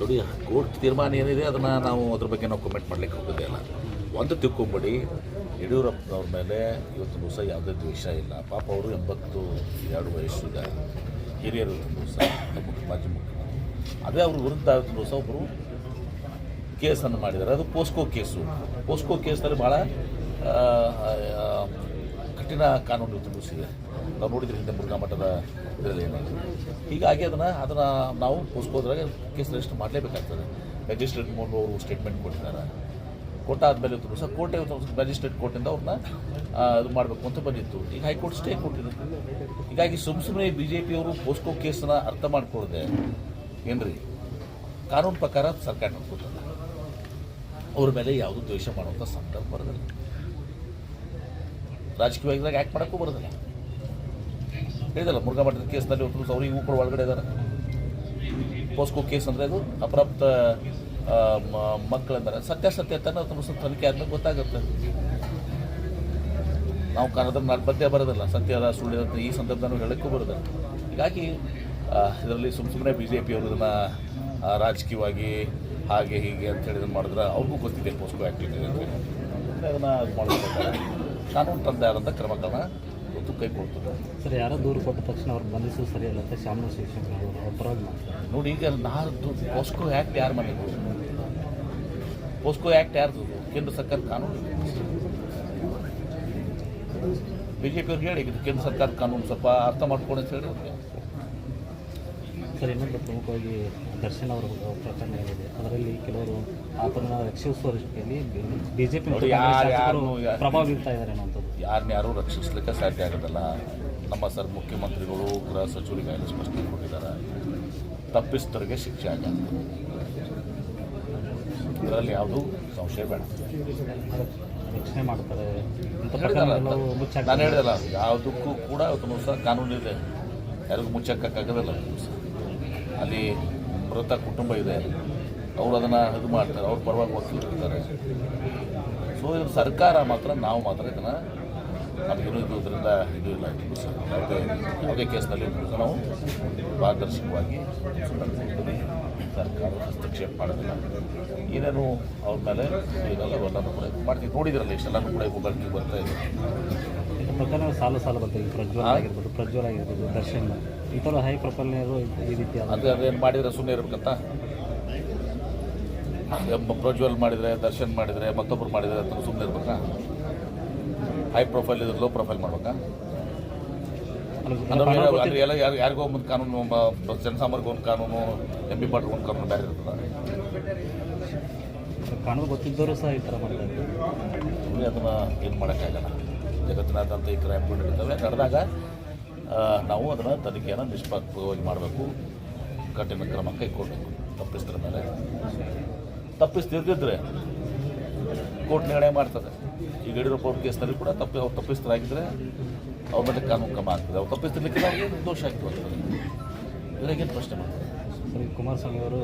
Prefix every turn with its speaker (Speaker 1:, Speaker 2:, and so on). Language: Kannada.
Speaker 1: ನೋಡಿ, ಕೋರ್ಟ್ ತೀರ್ಮಾನ ಏನಿದೆ, ಅದನ್ನು ನಾವು ಅದ್ರ ಬಗ್ಗೆ ನಾವು ಕಮೆಂಟ್ ಮಾಡಲಿಕ್ಕೆ ಹೋಗೋದೇ ಇಲ್ಲ. ಒಂದು ತಿಳ್ಕೊಂಬಿಡಿ, ಯಡಿಯೂರಪ್ಪನವ್ರ ಮೇಲೆ ಇವತ್ತು ದಿವಸ ಯಾವುದೇ ದ್ವೇಷ ಇಲ್ಲ. ಪಾಪ ಅವರು ಎಂಬತ್ತು, ಎರಡು ವಯಸ್ಸಿದ ಹಿರಿಯರು ದಿವಸ ಮಾಜಿ ಮುಖ್ಯಮಂತ್ರಿ. ಅದೇ ಅವ್ರ ವಿರುದ್ಧ ಇವತ್ತು ದಿವಸ ಒಬ್ಬರು ಕೇಸನ್ನು ಮಾಡಿದ್ದಾರೆ. ಅದು ಪೋಸ್ಕೋ ಕೇಸು. ಪೋಸ್ಕೋ ಕೇಸಲ್ಲಿ ಭಾಳ ಕಠಿಣ ಕಾನೂನು ದಿವಸಿದೆ ನಾವು ನೋಡಿದ್ರೆ ಹಿಂದೆ ಮುರುಘಾ ಮಠದ ಇದರಲ್ಲಿ ಏನಾದರೂ ಹೀಗಾಗಿ ಅದನ್ನು ಅದನ್ನು ನಾವು ಪೋಸ್ಕೋದ್ರಾಗ ಕೇಸ್ ರಿಜಿಸ್ಟರ್ ಮಾಡಲೇಬೇಕಾಗ್ತದೆ. ಮ್ಯಾಜಿಸ್ಟ್ರೇಟ್ ಮೂಲಕ ಅವರು ಸ್ಟೇಟ್ಮೆಂಟ್ ಕೊಟ್ಟಿದ್ದಾರೆ. ಕೊಟ್ಟಾದಮೇಲೆ ದಿವಸ ಕೋರ್ಟ್ ಮ್ಯಾಜಿಸ್ಟ್ರೇಟ್ ಕೋರ್ಟಿಂದ ಅವ್ರನ್ನ ಇದು ಮಾಡಬೇಕು ಅಂತ ಬಂದಿತ್ತು. ಈಗ ಹೈಕೋರ್ಟ್ ಸ್ಟೇ ಕೊಟ್ಟಿದೆ. ಹೀಗಾಗಿ ಸುಮ್ಮ ಸುಮ್ಮನೆ ಬಿ ಜೆ ಪಿಯವರು ಪೋಸ್ಕೋ ಕೇಸನ್ನ ಅರ್ಥ ಮಾಡಿಕೊಡ್ದೆ ಏನ್ರಿ? ಕಾನೂನು ಪ್ರಕಾರ ಸರ್ಕಾರ ನೋಡ್ಕೊತಾರೆ ಅವ್ರ ಮೇಲೆ ಯಾವುದು ದ್ವೇಷ ಮಾಡುವಂಥ ಸಂದರ್ಭ ಬರೋದಿಲ್ಲ. ರಾಜಕೀಯವಾಗಿ ಆ್ಯಕ್ಟ್ ಮಾಡೋಕ್ಕೂ ಬರೋದಿಲ್ಲ. ಹೇಳಿದಲ್ಲ ಮುರುಘಾ ಮಠದ ಕೇಸ್ನಲ್ಲಿ ಒಬ್ಬರು ಅವ್ರಿಗೆ ಕೂಡ ಒಳಗಡೆ ಇದ್ದಾರೆ. ಪೋಸ್ಕೋ ಕೇಸ್ ಅಂದರೆ ಅದು ಅಪ್ರಾಪ್ತ ಸತ್ಯ ಸತ್ಯ ಸತ್ಯಾಸತ್ಯತೆಯನ್ನು ಸ್ವಲ್ಪ ತನಿಖೆ ಆದ್ಮೇಲೆ ಗೊತ್ತಾಗುತ್ತೆ. ನಾವು ಕಾರಣದ ಮಧ್ಯೆ ಬರೋದಿಲ್ಲ. ಸತ್ಯದ ಸುಳ್ಳು ಅಂತ ಈ ಸಂದರ್ಭದಲ್ಲಿ ಹೇಳೋಕ್ಕೂ ಬರೋದಿಲ್ಲ. ಹೀಗಾಗಿ ಇದರಲ್ಲಿ ಸುಮ್ಮ ಸುಮ್ಮನೆ ಬಿ ಜೆ ಪಿಯವರು ರಾಜಕೀಯವಾಗಿ ಹಾಗೆ ಹೀಗೆ ಅಂತ ಹೇಳಿದ್ರು ಮಾಡಿದ್ರೆ ಅವ್ರಿಗೂ ಗೊತ್ತಿದೆ ಪೋಸ್ಕೋ ಆ್ಯಕ್ಟಿವಿಟಿ ಅಂತ ಹೇಳಿ. ಅದನ್ನು ಇದು ಮಾಡಬೇಕಾದ್ರೆ ಕಾನೂನು ತಂದೆ ಆದಂಥ ಕ್ರಮಗಳನ್ನ ಕೈ ಕೊಡ್ತದೆ.
Speaker 2: ಸರ್ ಯಾರೋ ದೂರು ಕೊಟ್ಟ ತಕ್ಷಣ ಅವ್ರು ಬಂಧಿಸೋದು ಸರಿಯಲ್ಲ ಅಂತ ಅವರು ಅವ್ರ ಮಾಡ್ತಾರೆ
Speaker 1: ನೋಡಿ ಈಗ ನಾರ್ದು ಪೋಸ್ಕೋ ಆ್ಯಕ್ಟ್ ಯಾರು ಮಾಡಿದ್ರು? ಪೋಸ್ಕೋ ಆ್ಯಕ್ಟ್ ಯಾರ್ದು? ಕೇಂದ್ರ ಸರ್ಕಾರ ಕಾನೂನು ಬಿ ಜೆ ಪಿಯವ್ರಿಗೆ ಹೇಳಿ ಕೇಂದ್ರ ಸರ್ಕಾರದ ಕಾನೂನು ಸ್ವಲ್ಪ ಅರ್ಥ ಮಾಡ್ಕೊಂಡು ಅಂತ ಹೇಳಿ
Speaker 2: ಸರ್ ಇನ್ನೊಂದು ಪ್ರಮುಖವಾಗಿ ದರ್ಶನ್ ಅವರ ಪ್ರಕರಣ ಏನಿದೆ ಅದರಲ್ಲಿ ಕೆಲವರು ಆತನ ರಕ್ಷಿಸುವ ರೀತಿಯಲ್ಲಿ
Speaker 1: ಬಿಜೆಪಿ
Speaker 2: ಪ್ರಭಾವ ಬೀರ್ತಾ ಇದ್ದಾರೆ ಅನ್ನೋಂಥದ್ದು
Speaker 1: ಯಾರನ್ನ ಯಾರೂ ರಕ್ಷಿಸ್ಲಿಕ್ಕೆ ಸಾಧ್ಯ ಆಗೋದಿಲ್ಲ. ನಮ್ಮ ಸರ್ ಮುಖ್ಯಮಂತ್ರಿಗಳು ಗೃಹ ಸಚಿವರಿಗೆ ಎಲ್ಲ ಸ್ಪಷ್ಟನೆ ಕೊಟ್ಟಿದ್ದಾರೆ. ತಪ್ಪಿಸ್ತರಿಗೆ ಶಿಕ್ಷೆ ಆಗಲ್ಲ ಇದರಲ್ಲಿ ಯಾವುದೂ ಸಂಶಯ ಬೇಡ.
Speaker 2: ರಕ್ಷಣೆ ಮಾಡ್ತಾರೆ.
Speaker 1: ನಾನು ಹೇಳಿದಲ್ಲ ಯಾವುದಕ್ಕೂ ಕೂಡ ತುಂಬ ಇದೆ ಯಾರಿಗೂ ಮುಚ್ಚಕ್ಕಾಗೋದಿಲ್ಲ ಅಲ್ಲಿ ಮೃತ ಕುಟುಂಬ ಇದೆ. ಅವರು ಅದನ್ನು ಇದು ಮಾಡ್ತಾರೆ, ಅವ್ರ ಪರವಾಗಿ ವಕೀಲರು ಇರ್ತಾರೆ. ಸೊ ಇದು ಸರ್ಕಾರ ಮಾತ್ರ, ನಾವು ಮಾತ್ರ ಇದನ್ನು ನಮಗೇನು ಇದು ಇದು ಇಲ್ಲ. ಯಾವುದೇ ಯಾವುದೇ ಕೇಸ್ನಲ್ಲಿ ನಾವು ಪಾರದರ್ಶಕವಾಗಿ. ಸರ್ಕಾರ ಹಸ್ತಕ್ಷೇಪ ಮಾಡೋದಿಲ್ಲ. ಏನೇನು ಅವ್ರ ಮೇಲೆ ಇದೆಲ್ಲ ಅವೆಲ್ಲನೂ ಕೂಡ ಮಾಡ್ತೀವಿ. ನೋಡಿದ್ರಲ್ಲ, ಇಷ್ಟೆಲ್ಲನೂ ಕೂಡ ಬೆಳಕಿಗೆ ಬರ್ತಾ ಇದೆ.
Speaker 2: ಇಂಥ ಪ್ರಕರಣ ಸಾಲು ಸಾಲು ಬರ್ತದೆ. ಪ್ರಜ್ವಲ್? ಆಗಿರ್ಬೋದು ಪ್ರಜ್ವಲ್ ಆಗಿರ್ಬೋದು ದರ್ಶನ್. ಈ ಥರ ಹೈ ಪ್ರೊಫೈಲ್ನರು ಈ ರೀತಿ
Speaker 1: ಅದು ಅದೇನು ಮಾಡಿದರೆ ಸುಮ್ಮನೆ ಇರ್ಬೇಕಂತ? ಪ್ರಜ್ವಲ್ ಮಾಡಿದರೆ ದರ್ಶನ್ ಮಾಡಿದರೆ ಮತ್ತೊಬ್ಬರು ಮಾಡಿದರೆ ಅಂತ ಸುಮ್ಮನೆ ಇರ್ಬೇಕಾ? ಹೈ ಪ್ರೊಫೈಲ್ ಇದ್ರೆ ಲೋ ಪ್ರೊಫೈಲ್ ಮಾಡ್ಬೇಕಾ? ಅಂದ್ರೆ ಎಲ್ಲ ಯಾರು ಯಾರಿಗೋ ಒಂದು ಕಾನೂನು ಜನಸಾಮಾನ್ಯರಿಗೆ ಒಂದು ಕಾನೂನು ಎಂ ಬಿ ಪಾಟ್ರಿಗೆ ಒಂದು ಕಾನೂನು ಬೇರೆ ಇರ್ತದೆ.
Speaker 2: ಕಾನೂನು ಗೊತ್ತಿದ್ದವರು ಸಹ ಈ ಥರ ಮಾಡ್ತಾರೆ
Speaker 1: ಸುಮ್ಮನೆ ಅದನ್ನು ಏನು ಮಾಡೋಕ್ಕಾಗಲ್ಲ. ಜಗತ್ತಿನಾದ್ಯಂತ ಈ ಕ್ರೈಮ್ಗಳು ನಡೀತವೆ ನಡೆದಾಗ ನಾವು ಅದನ್ನು ತನಿಖೆಯನ್ನು ನಿಷ್ಪಕ್ಷವಾಗಿ ಮಾಡಬೇಕು. ಕಠಿಣ ಕ್ರಮ ಕೈಗೊಳ್ಳಬೇಕು ತಪ್ಪಿಸ್ತರ ಮೇಲೆ. ತಪ್ಪಿಸ್ತಿರ್ದಿದ್ರೆ ಕೋರ್ಟ್ ನಿರ್ಣಯ ಮಾಡ್ತದೆ. ಈಗ ಯಡಿಯೂರಪ್ಪ ಅವ್ರ ಕೇಸ್ನಲ್ಲಿ ಕೂಡ ತಪ್ಪಿ, ಅವ್ರು ತಪ್ಪಿಸ್ತರಾಗಿದ್ದರೆ ಅವ್ರ ಮೇಲೆ ಕಾನೂನು ಕ್ರಮ ಆಗ್ತದೆ. ಅವ್ರು ತಪ್ಪಿಸ್ತಿರ್ಲಿಕ್ಕೆ ಅವ್ರಿಗೆ ದೋಷ ಆಗ್ತದೆ. ಇವರಿಗೇನು ಪ್ರಶ್ನೆ ಮಾಡ್ತಾರೆ?
Speaker 2: ಕುಮಾರಸ್ವಾಮಿ ಅವರು